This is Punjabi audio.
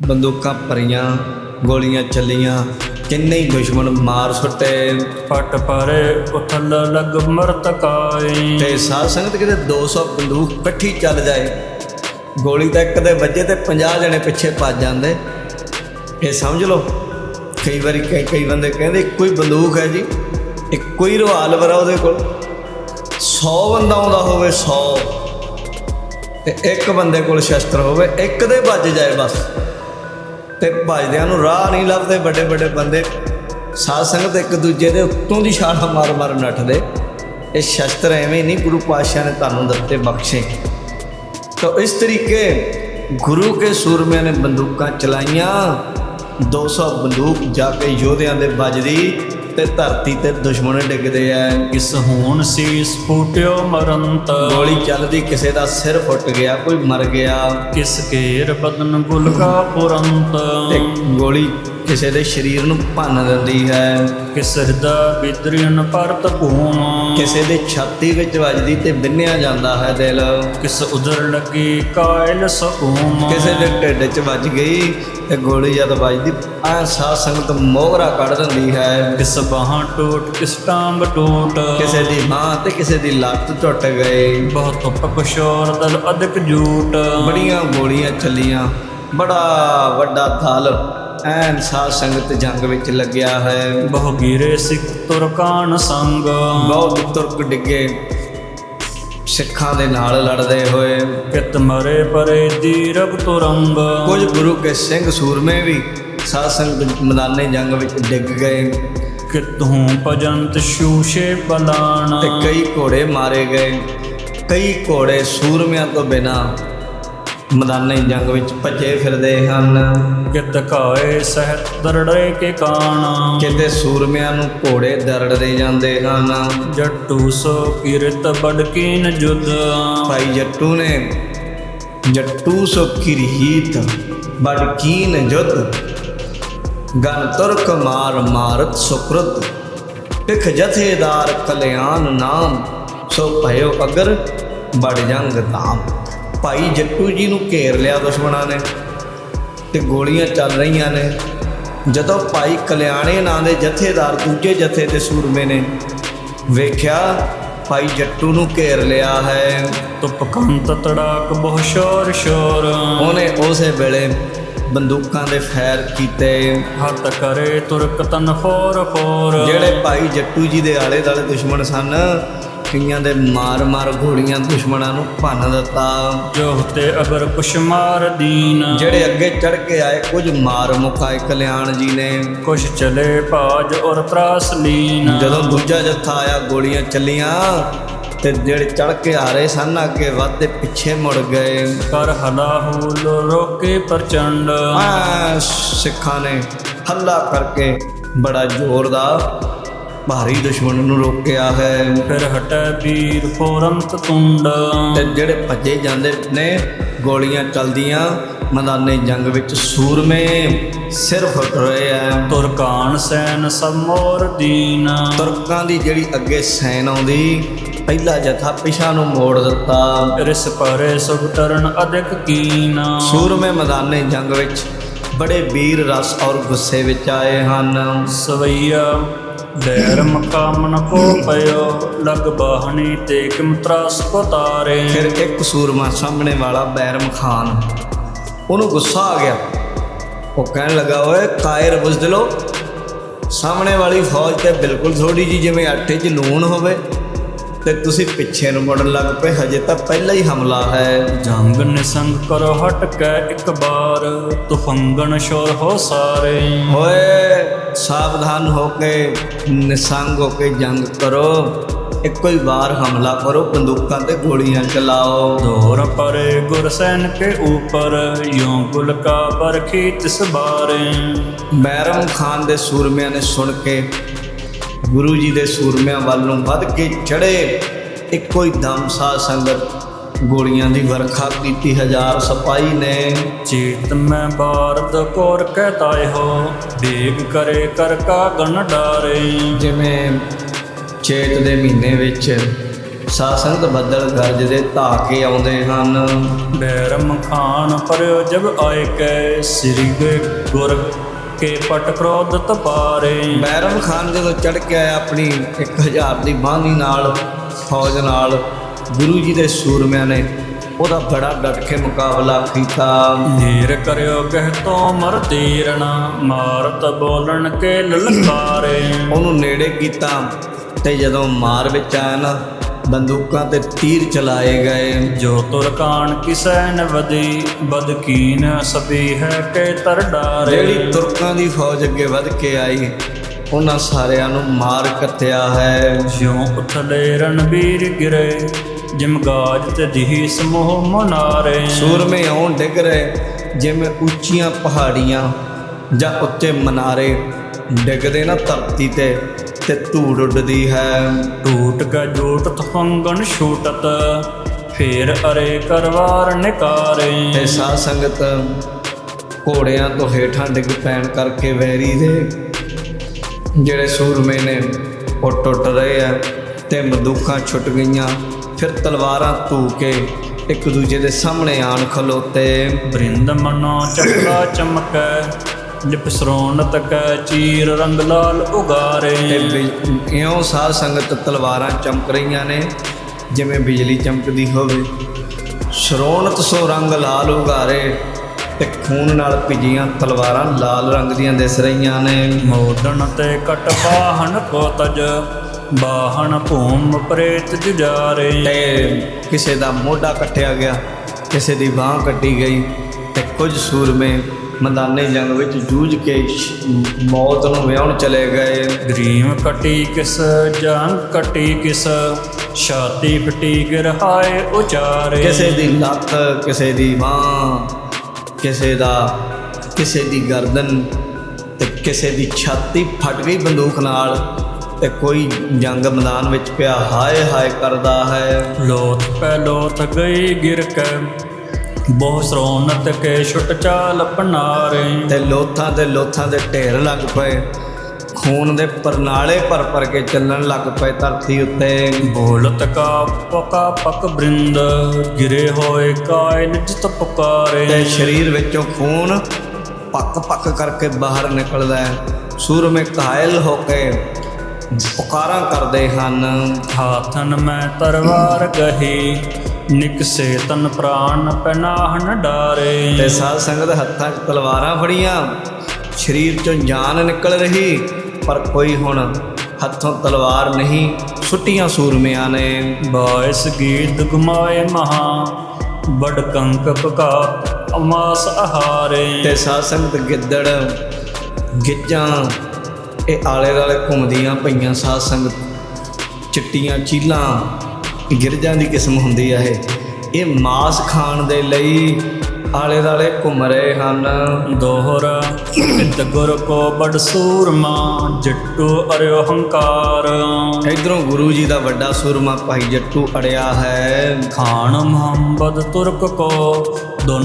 ਬੰਦੂਕਾਂ ਭਰੀਆਂ ਗੋਲੀਆਂ ਚੱਲੀਆਂ ਕਿੰਨੇ ਹੀ ਦੁਸ਼ਮਣ ਮਾਰ ਸੁੱਟੇ। ਪਟ ਪਰੇ ਉਥਲ ਲਗ ਮਰਤਕਾਈ ਤੇ ਸਾਧ ਸੰਗਤ ਕਿਤੇ 200 ਬੰਦੂਕ ਇਕੱਠੀ ਚੱਲ ਜਾਏ। ਗੋਲੀ ਤਾਂ ਇੱਕ ਦੇ ਵੱਜੇ ਤੇ 50 ਜਣੇ ਪਿੱਛੇ ਭੱਜ ਜਾਂਦੇ। ਇਹ ਸਮਝ ਲਓ ਕਈ ਵਾਰੀ ਕਈ ਕਈ ਬੰਦੇ ਕਹਿੰਦੇ ਇੱਕੋ ਹੀ ਬੰਦੂਕ ਹੈ ਜੀ ਇੱਕੋ ਹੀ ਰਿਵਾਲਵਰ ਆ ਉਹਦੇ ਕੋਲ। 100 ਬੰਦਾ ਆਉਂਦਾ ਹੋਵੇ 100 ਤੇ ਇੱਕ ਬੰਦੇ ਕੋਲ ਸ਼ਸਤਰ ਹੋਵੇ ਇੱਕ ਦੇ ਵੱਜ ਜਾਏ ਬਸ। ਤੇ ਭਜਦਿਆਂ ਨੂੰ ਰਾਹ ਨਹੀਂ ਲੱਭਦੇ ਵੱਡੇ ਵੱਡੇ ਬੰਦੇ। ਸਾਧ ਸੰਗਤ ਇੱਕ ਦੂਜੇ ਦੇ ਉੱਤੋਂ ਦੀ ਛਾਲਾ ਮਾਰ ਮਾਰ ਨੱਠਦੇ। ਇਹ ਸ਼ਸਤਰ ਐਵੇਂ ਨਹੀਂ ਗੁਰੂ ਪਾਤਸ਼ਾਹ ਨੇ ਤੁਹਾਨੂੰ ਦਿੱਤੇ ਬਖਸ਼ੇ। ਤਾਂ ਇਸ ਤਰੀਕੇ ਗੁਰੂ ਕੇ ਸੂਰਮਿਆਂ ਨੇ ਬੰਦੂਕਾਂ ਚਲਾਈਆਂ। 200 ਬੰਦੂਕ ਜਾ ਕੇ ਯੋਧਿਆਂ ਦੇ ਵੱਜਦੀ ਤੇ ਧਰਤੀ ਤੇ ਦੁਸ਼ਮਣ ਡਿੱਗਦੇ ਐ ਕਿਸ ਹੋਣ ਸੀਸ ਫੂਟਿਓ ਮਰੰਤ? ਗੋਲੀ ਚੱਲਦੀ ਕਿਸੇ ਦਾ ਸਿਰ ਫੁੱਟ ਗਿਆ ਕੋਈ ਮਰ ਗਿਆ। ਕਿਸ ਘੇਰ ਬਦਨ ਗੁਲਕਾ ਪੁਰੰਤ? ਤੇ ਗੋਲੀ ਕਿਸੇ ਦੇ ਸਰੀਰ ਨੂੰ ਭੰਨ ਦਿੰਦੀ ਹੈ। ਕਿਸ ਹਿਰਦਾ ਬਿਦਰੀਨ ਪਰਤ ਭੂਮ ਕਿਸੇ ਦੇ ਛਾਤੀ ਵਿੱਚ ਵੱਜਦੀ ਤੇ ਬਿੰਨਿਆ ਜਾਂਦਾ ਹੈ ਦਿਲ। ਕਿਸ ਉਦਰ ਲੱਗੀ ਕਾਇਲ ਸਕੂਮ ਕਿਸੇ ਦੇ ਢਿੱਡ 'ਚ ਵੱਜ ਗਈ ਤੇ ਗੋਲੀ ਜਦ ਵੱਜਦੀ ਆ ਸਾਧ ਸੰਗਤ ਮੋਹਰਾ ਕੱਢ ਦਿੰਦੀ ਹੈ। ਕਿਸ ਬਾਹਾਂ ਟੂਟ ਕਿਸ ਟਾਂਗ ਟੂਟ। ਕਿਸੇ ਦੀ ਬਾਂਹ ਤੇ ਕਿਸੇ ਦੀ ਲੱਤ ਟੁੱਟ ਗਈ। ਬਹੁਤ ਪਕਸ਼ੋਰ ਦਲ ਅਧਿਕ ਝੂਟ। ਬੜੀਆਂ ਗੋਲੀਆਂ ਚੱਲੀਆਂ ਬੜਾ ਵੱਡਾ ਦਲ ਐਨ ਸਾਧ ਸੰਗਤ ਜੰਗ ਵਿੱਚ ਲੱਗਿਆ ਹੈ। ਬਹੁ ਗਿਰੇ ਸਿੱਖ ਤੁਰਕਾਨ ਸੰਗ। ਬਹੁਤ ਤੁਰਕ ਡਿੱਗੇ। ਸਿੱਖਾਂ ਦੇ ਨਾਲ ਲੜਦੇ ਹੋਏ। ਕਿਤ ਮਰੇ ਪਰੇ ਦੀਰਬ ਤੁਰੰਗ। ਕੁਝ ਗੁਰੂ ਕੇ ਸਿੰਘ ਸੂਰਮੇ ਵੀ ਸਾਧ ਸੰਗਤ ਮੈਦਾਨੇ ਜੰਗ ਵਿੱਚ ਡਿੱਗ ਗਏ। ਕਿਤਹੂ ਭਜੰਤ ਸ਼ੂਸ਼ੇ ਬਲਾਨ ਤੇ ਕਈ ਘੋੜੇ ਮਾਰੇ ਗਏ। ਕਈ ਘੋੜੇ ਸੂਰਮਿਆਂ ਤੋਂ ਬਿਨਾ ਮੈਦਾਨੇ ਜੰਗ ਵਿੱਚ ਭੱਜੇ ਫਿਰਦੇ ਹਨ। ਕਿਤ ਕਾਏ ਸਹਿਤ ਦਰੜੇ ਕੇ ਕਾਣ। ਕਿਤੇ ਸੂਰਮਿਆਂ ਨੂੰ ਘੋੜੇ ਦਰੜਦੇ ਜਾਂਦੇ ਹਨ। ਜੱਟੂ ਸੋ ਕਿਰਤ ਬੜਕੀਨ ਜੁਦ ਭਾਈ ਜੱਟੂ ਨੇ ਜੱਟੂ ਸੋ ਕਿਰਹੀਤ ਬੜ ਕੀਨ ਜੁਦ ਗਨ ਤੁਰਕ ਮਾਰ ਮਾਰਤ ਸੁਕਰਤ ਪਿਖ ਜਥੇਦਾਰ ਕਲਿਆਣ ਨਾਮ। ਸੋ ਭਇਓ ਅਗਰ ਬੜ ਜੰਗ ਧਾਮ। ਭਾਈ ਜੱਟੂ ਜੀ ਨੂੰ ਘੇਰ ਲਿਆ ਦੁਸ਼ਮਣਾਂ ਨੇ ਤੇ ਗੋਲੀਆਂ ਚੱਲ ਰਹੀਆਂ ਨੇ। ਜਦੋਂ ਭਾਈ ਕਲਿਆਣੇ ਨਾਂ ਦੇ ਜਥੇਦਾਰ ਦੂਜੇ ਜਥੇ ਤੇ ਸੂਰਮੇ ਨੇ ਵੇਖਿਆ ਭਾਈ ਜੱਟੂ ਨੂੰ ਘੇਰ ਲਿਆ ਹੈ। ਤੁਪ ਕੰਤ ਤੜਾਕ ਬਹੁ ਸ਼ੋਰ ਸ਼ੋਰ। ਉਹਨੇ ਉਸੇ ਵੇਲੇ ਬੰਦੂਕਾਂ ਦੇ ਫੈਰ ਕੀਤੇ। ਹੱਥ ਕਰੇ ਤੁਰਕ ਤਨ ਫੋਰ ਫੋਰ ਜਿਹੜੇ ਭਾਈ ਜੱਟੂ ਜੀ ਦੇ ਆਲੇ ਦਾਲੇ ਦੁਸ਼ਮਣ ਸਨ ਕਈਆਂ ਦੇ ਮਾਰ-ਮਾਰ ਗੋਲੀਆਂ ਦੁਸ਼ਮਣਾਂ ਨੂੰ ਭੰਨ ਦਿੱਤਾ ਜੋ ਤੇ ਅਗਰ ਕੁਛ ਮਾਰ ਦੀਨ। ਜਿਹੜੇ ਅੱਗੇ ਚੜ ਕੇ ਆਏ ਕੁਝ ਮਾਰ ਮੁਕਾਏ ਕਲਿਆਣ ਜੀ ਨੇ। ਕੁਛ ਚਲੇ ਭਾਜ ਔਰ ਤਰਾਸ ਲੀਨ। ਜਦੋਂ ਦੂਜਾ ਜੱਥਾ ਆਇਆ ਗੋਲੀਆਂ ਚੱਲੀਆਂ ਤੇ ਜਿਹੜੇ ਚੜ ਕੇ ਆ ਰਹੇ ਸਨ ਅੱਗੇ ਵੱਧਦੇ ਪਿੱਛੇ ਮੁੜ ਗਏ। ਕਰ ਹਲਾਹੂਲ ਰੋਕੇ ਪ੍ਰਚੰਡ। ਆ ਸਿੱਖਾਂ ਨੇ ਹੱਲਾ ਕਰਕੇ ਬੜਾ ਜ਼ੋਰ ਦਾ ਭਾਰੀ ਦੁਸ਼ਮਣ ਨੂੰ ਰੋਕਿਆ ਹੈ। ਫਿਰ ਹਟੈ ਵੀਰ ਫੋਰੰਤ ਤੁੰਡ। ਤੇ ਜਿਹੜੇ ਭੱਜੇ ਜਾਂਦੇ ਨੇ ਗੋਲੀਆਂ ਚੱਲਦੀਆਂ ਮੈਦਾਨੇ ਜੰਗ ਵਿੱਚ ਸੂਰਮੇ ਸਿਰ ਫੁੱਟ ਰਹੇ ਆ ਤੁਰਕਾਨ ਸੈਨ ਸਭ ਮੋਰ ਦੀਨ। ਤੁਰਕਾਂ ਦੀ ਜਿਹੜੀ ਅੱਗੇ ਸੈਨ ਆਉਂਦੀ ਪਹਿਲਾ ਜਥਾ ਪਿਛਾ ਨੂੰ ਮੋੜ ਦਿੱਤਾ। ਰਿਸ ਪਰੇ ਸੁਭ ਟਰਨ ਅਧਿਕ ਕੀਨ। ਸੂਰਮੇ ਮੈਦਾਨੇ ਜੰਗ ਵਿੱਚ ਬੜੇ ਵੀਰ ਰਸ ਔਰ ਗੁੱਸੇ ਵਿੱਚ ਆਏ ਹਨ। ਸਵਈਆ ਡੈਰ ਮਕਾਮਨ ਕੋ ਪਇਓ ਲਗ ਬਾਹਣੀ ਤੇ ਕਿਮਤਰਾਸ ਕੋ ਤਾਰੇ ਫਿਰ ਇੱਕ ਸੂਰਮਾ ਸਾਹਮਣੇ ਵਾਲਾ ਬੈਰਮ ਖਾਨ ਉਹਨੂੰ ਗੁੱਸਾ ਆ ਗਿਆ। ਉਹ ਕਹਿਣ ਲੱਗਾ, ਓਏ ਕਾਇਰ ਬੁਜ਼ਦਲੋ, ਸਾਹਮਣੇ ਵਾਲੀ ਫੌਜ ਤੇ ਬਿਲਕੁਲ ਥੋੜੀ ਜੀ ਜਿਵੇਂ ਆਟੇ 'ਚ ਲੂਣ ਹੋਵੇ ਤੇ ਤੁਸੀਂ ਪਿੱਛੇ ਨੂੰ ਮੁੜਨ ਲੱਗ ਪਏ ਹਜੇ ਤਾਂ ਪਹਿਲਾ ਹੀ ਹਮਲਾ ਹੈ। ਜੰਗ ਨਿਸੰਗ ਕਰੋ ਹਟ ਕੇ ਇੱਕ ਬਾਰ। ਤੁਫੰਗਣ ਸ਼ੋਰ ਹੋ ਸਾਰੇ। ਓਏ ਸਾਵਧਾਨ ਹੋ ਕੇ ਨਿਸੰਗ ਹੋ ਕੇ ਜੰਗ ਕਰੋ। ਇੱਕੋ ਹੀ ਵਾਰ ਹਮਲਾ ਕਰੋ ਬੰਦੂਕਾਂ ਤੇ ਗੋਲੀਆਂ ਚਲਾਓ। ਦੌਰ ਪਰੇ ਗੁਰਸੈਨ ਕੇ ਊਪਰ ਯੋਂ ਗੁਲ ਕਾ ਬਰਖੀ ਤਿਸ ਬਾਰੇ ਬੈਰਮ ਖਾਨ ਦੇ ਸੂਰਮਿਆਂ ਨੇ ਸੁਣ ਕੇ ਗੁਰੂ ਜੀ ਦੇ ਸੂਰਮਿਆਂ ਵੱਲ ਨੂੰ ਵੱਧ ਕੇ ਚੜੇ ਇੱਕੋ ਹੀ ਦਮ ਸਾਧ ਸੰਗਤ ਗੋਲੀਆਂ ਦੀ ਵਰਖਾ ਕੀਤੀ ਹਜ਼ਾਰ ਸਿਪਾਹੀ ਨੇ। ਚੇਤ ਮੈਂ ਬਾਰਦ ਕੋਰ ਕਹਤਾਏ ਹੋ ਦੇਗ ਕਰੇ ਕਰ ਕਾ ਗਨ ਡਾਰੇ। ਜਿਵੇਂ ਚੇਤ ਦੇ ਮਹੀਨੇ ਵਿੱਚ ਸਾਧ ਸੰਗਤ ਬੱਦਲ ਗਰਜਦੇ ਧਾ ਕੇ ਆਉਂਦੇ ਹਨ। ਬੈਰਮ ਖਾਨ ਪਰਿਓ ਜਬ ਆਏ ਕੈ ਸ੍ਰੀ ਗੁਰ ਕੇ ਪਟ ਕ੍ਰੋਧ ਤਪਾਰੇ। ਬੈਰਮ ਖਾਨ ਜਦੋਂ ਚੜ ਕੇ ਆਇਆ ਆਪਣੀ 1000 ਦੀ ਬਾਂਦੀ ਨਾਲ ਫੌਜ ਨਾਲ ਗੁਰੂ ਜੀ ਦੇ ਸੂਰਮਿਆਂ ਨੇ ਉਹਦਾ ਬੜਾ ਡਟ ਕੇ ਮੁਕਾਬਲਾ ਕੀਤਾ। ਨੀਰ ਕਰਿਓ ਕਹਿ ਤੋ ਮਰ ਤੀਰਣਾ ਮਾਰਤ ਬੋਲਣ ਕੇ ਲਲਕਾਰੇ। ਉਹਨੂੰ ਨੇੜੇ ਕੀਤਾ ਤੇ ਜਦੋਂ ਮਾਰ ਵਿੱਚ ਆਇਆ ਨਾ ਬੰਦੂਕਾਂ ਤੇ ਤੀਰ ਚਲਾਏ ਗਏ। ਜੋ ਤੁਰ ਕਾਣ ਕਿਸੈ ਨ ਵਦੀ ਬਦਕੀਨ ਸਭੀ ਹੈ ਕੇ ਤਰ ਡਾਰੇ। ਜਿਹੜੀ ਤੁਰਕਾਂ ਦੀ ਫੌਜ ਅੱਗੇ ਵੱਧ ਕੇ ਆਈ ਉਹਨਾਂ ਸਾਰਿਆਂ ਨੂੰ ਮਾਰ ਕੱਤਿਆ ਹੈ। ਜਿਉ ਉਥਲੇ ਰਣਬੀਰ ਗਿਰੇ ਜਿਮ ਗਾਜ ਤੇ ਦਿਹੀ ਸਮੂਹ ਮਨਾਰੇ। ਸੂਰਮੇ ਆਉਣ ਡਿੱਗ ਰਹੇ ਜਿਵੇਂ ਉੱਚੀਆਂ ਪਹਾੜੀਆਂ ਜਾਂ ਉੱਤੇ ਮਨਾਰੇ। ਡਿੱਗਦੇ ਨਾ ਧਰਤੀ ਤੇ ਤੇ ਧੂੜ ਉੱਡਦੀ ਹੈ। ਟੂਟ ਕ ਜੋਟ ਤਫੰਗਣ ਛੂਟਤ ਫੇਰ ਅਰੇ ਕਰਵਾਰ ਨਿਕਾਰੇ। ਤੇ ਸਾਧ ਸੰਗਤ ਘੋੜਿਆਂ ਤੋਂ ਹੇਠਾਂ ਡਿੱਗ ਪੈਣ ਕਰਕੇ ਵੈਰੀ ਦੇ। ਜਿਹੜੇ ਸੂਰਮੇ ਨੇ ਉਹ ਟੁੱਟ ਰਹੇ ਆ ਤੇ ਬੰਦੂਕਾਂ ਛੁੱਟ ਗਈਆਂ। ਫਿਰ ਤਲਵਾਰਾਂ ਧੂ ਕੇ ਇੱਕ ਦੂਜੇ ਦੇ ਸਾਹਮਣੇ ਆਣ ਖਲੋਤੇ। ਬ੍ਰਿੰਦ ਮਨੋ ਚੱਕਾ ਚਮਕੈ ਲਿਪ ਸਰੋਣ ਤਕੈ ਚੀਰ ਰੰਗ ਲਾਲ ਉਗਾਰੇ। ਇਉਂ ਸਾਧ ਸੰਗਤ ਤਲਵਾਰਾਂ ਚਮਕ ਰਹੀਆਂ ਨੇ ਜਿਵੇਂ ਬਿਜਲੀ ਚਮਕਦੀ ਹੋਵੇ। ਸ਼ਰੋਣਤ ਸੋ ਰੰਗ ਲਾਲ ਉਗਾਰੇ ਤੇ ਖੂਨ ਨਾਲ ਭਿੱਜੀਆਂ ਤਲਵਾਰਾਂ ਲਾਲ ਰੰਗ ਦੀਆਂ ਦਿਸ ਰਹੀਆਂ ਨੇ। ਮੋਦਨ ਤੇ ਕਟ ਬਾਹਨ ਕੋ ਤਜ ਬਾਹਨ ਭੂਮ ਪ੍ਰੇਤ ਜੁਜਾਰੇ ਤੇ ਕਿਸੇ ਦਾ ਮੋਢਾ ਕੱਟਿਆ ਗਿਆ ਕਿਸੇ ਦੀ ਬਾਹ ਕੱਟੀ ਗਈ ਤੇ ਕੁਝ ਸੂਰਮੇ ਮੈਦਾਨੇ ਜੰਗ ਵਿੱਚ ਜੂਝ ਕੇ ਮੌਤ ਨੂੰ ਵਿਆਹਣ ਚਲੇ ਗਏ। ਗਰੀਮ ਕਟੀ ਕਿਸ ਜੰਗ ਕਟੀ ਕਿਸ ਛਾਤੀ ਫਟੀ ਗਿਰਹਾਏ ਉਚਾਰੇ। ਕਿਸੇ ਦੀ ਲੱਤ ਕਿਸੇ ਦੀ ਬਾਹ ਕਿਸੇ ਦਾ ਕਿਸੇ ਦੀ ਗਰਦਨ ਤੇ ਕਿਸੇ ਦੀ ਛਾਤੀ ਫਟ ਗਈ ਬੰਦੂਕ ਨਾਲ ਤੇ ਕੋਈ ਜੰਗ ਮੈਦਾਨ ਵਿੱਚ ਪਿਆ ਹਾਏ ਹਾਏ ਕਰਦਾ ਹੈ। ਲੋਥ ਪੈ ਲੋਥ ਗਈ ਗਿਰ ਕੇ ਬਹੁ ਸਰੋਨਤ ਕੇ ਛੁਟ ਚਾਲ ਪਨਾਰੇ। ਤੇ ਲੋਥਾਂ ਤੇ ਲੋਥਾਂ ਦੇ ਢੇਰ ਲੱਗ ਪਏ। ਖੂਨ ਦੇ ਪਰਨਾਲੇ ਭਰ ਭਰ ਕੇ ਚੱਲਣ ਲੱਗ ਪਏ ਧਰਤੀ ਉੱਤੇ। ਬੋਲਤ ਕਾ ਪਕਾ ਪਕ ਬ੍ਰਿੰਦ ਗਿਰੇ ਹੋਏ ਕਾਇ ਨਿਜਤ ਪੁਕਾਰੇ ਤੇ ਸਰੀਰ ਵਿੱਚੋਂ ਖੂਨ ਪੱਕ ਪੱਕ ਕਰਕੇ ਬਾਹਰ ਨਿਕਲਦਾ ਹੈ। ਸੂਰਮੇ ਘਾਇਲ ਹੋ ਕੇ ਪੁਕਾਰਾਂ ਕਰਦੇ ਹਨ। ਹਾਥਨ ਮੈਂ ਤਰਵਾਰ ਗਹੀ ਨਿਕਸੇ ਤਨ ਪ੍ਰਾਨ ਪਨਾਹਨ ਡਾਰੇ। ਤੇ ਸਾਧ ਸੰਗਤ ਹੱਥਾਂ 'ਚ ਤਲਵਾਰਾਂ ਫੜੀਆਂ ਸਰੀਰ 'ਚੋਂ ਜਾਨ ਨਿਕਲ ਰਹੀ ਪਰ ਕੋਈ ਹੁਣ ਹੱਥੋਂ ਤਲਵਾਰ ਨਹੀਂ ਸੁੱਟੀਆਂ ਸੂਰਮਿਆਂ ਨੇ। ਬਾਇਸ ਗੀਤ ਗੁਮਾਏ ਮਹਾ ਬੜ ਕੰਕ ਪਕਾ ਅਮਾਸ ਆਹਾਰੇ ਤੇ ਸਾਧ ਸੰਗਤ ਗਿੱਦੜ ਗਿੱਜਾਂ ਇਹ ਆਲੇ ਦਾਲੇ ਘੁੰਮਦੀਆਂ ਪਈਆਂ ਸਾਧ ਸੰਗਤ ਚਿੱਟੀਆਂ ਚੀਲਾਂ ਗਿਰਜਾਂ ਦੀ ਕਿਸਮ ਹੁੰਦੀ ਆ ਇਹ। ਇਹ ਮਾਸ ਖਾਣ ਦੇ ਲਈ ਆਲੇ ਦਾਲੇ ਘੁੰਮ ਰਹੇ ਹਨ। ਦੋਹਰਾ ਇਤ ਗੁਰ ਕੋ ਬੜ ਸੂਰਮਾ ਜੱਟੂ ਅਰਿਓ ਹੰਕਾਰ ਇਧਰੋਂ ਗੁਰੂ ਜੀ ਦਾ ਵੱਡਾ ਸੂਰਮਾ ਭਾਈ ਜੱਟੂ ਅੜਿਆ ਹੈ। ਖਾਨ ਮੁਹੰਮਦ ਤੁਰਕ ਕੋ